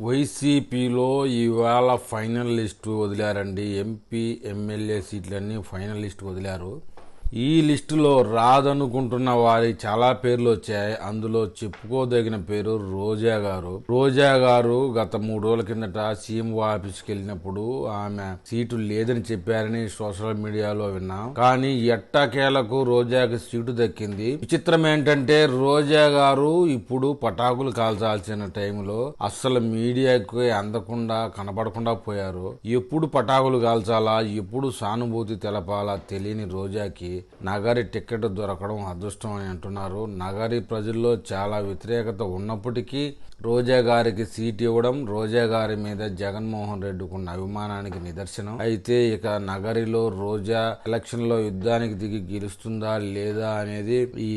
వైసీపీలో ఇవాళ final list వదిలారండి. ఎంపీ ఎమ్మెల్యే సీట్లన్నీ ఫైనల్ లిస్టు వదిలారు. ఈ లిస్టులో రాదనుకుంటున్న వారి చాలా పేర్లు వచ్చాయి. అందులో చెప్పుకోదగిన పేరు రోజా గారు. రోజా గారు గత మూడు రోజుల కిందట సీఎం ఆఫీస్కి వెళ్ళినప్పుడు ఆమె సీటు లేదని చెప్పారని సోషల్ మీడియాలో విన్నాం. కానీ ఎట్టకేలకు రోజాకి సీటు దక్కింది. విచిత్రం ఏంటంటే రోజా గారు ఇప్పుడు పటాకులు కాల్చాల్సిన టైంలో అస్సలు మీడియాకి అందకుండా కనపడకుండా పోయారు. ఎప్పుడు పటాకులు కాల్చాలా ఎప్పుడు సానుభూతి తెలపాలా తెలియని రోజాకి నగరి టికెట్ దొరకడం అదృష్టం అని అంటున్నారు. నగరి ప్రజల్లో చాలా వ్యతిరేకత ఉన్నప్పటికీ రోజా గారికి సీట్ ఇవ్వడం రోజా గారి మీద జగన్మోహన్ రెడ్డికి ఉన్న అభిమానానికి నిదర్శనం. అయితే ఇక నగరిలో రోజా ఎలక్షన్లో యుద్ధానికి దిగి గెలుస్తుందా లేదా అనేది ఈ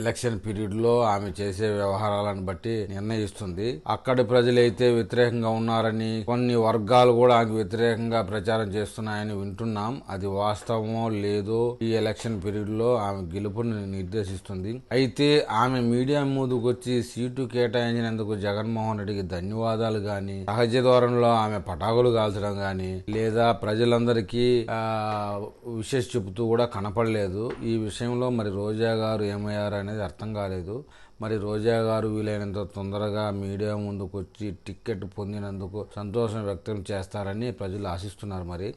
ఎలక్షన్ పీరియడ్లో ఆమె చేసే వ్యవహారాలను బట్టి నిర్ణయిస్తుంది. అక్కడి ప్రజలైతే వ్యతిరేకంగా ఉన్నారని కొన్ని వర్గాలు కూడా ఆమెకు వ్యతిరేకంగా ప్రచారం చేస్తున్నాయని వింటున్నాం. అది వాస్తవమో లేదో ఈ ఎలక్షన్ ఎలక్షన్ పీరియడ్లో ఆమె గెలుపుని నిర్దేశిస్తుంది. అయితే ఆమె మీడియా ముందుకు వచ్చి సీటు కేటాయించినందుకు జగన్మోహన్ రెడ్డికి ధన్యవాదాలు గాని సహజ ద్వారంలో ఆమె పటాకులు కాల్చడం గాని లేదా ప్రజలందరికీ విషెస్ చెబుతూ కూడా కనపడలేదు. ఈ విషయంలో మరి రోజా గారు ఏమయ్యారు అనేది అర్థం కాలేదు. మరి రోజా గారు వీలైనంత తొందరగా మీడియా ముందుకు వచ్చి టిక్కెట్ పొందినందుకు సంతోషం వ్యక్తం చేస్తారని ప్రజలు ఆశిస్తున్నారు మరి.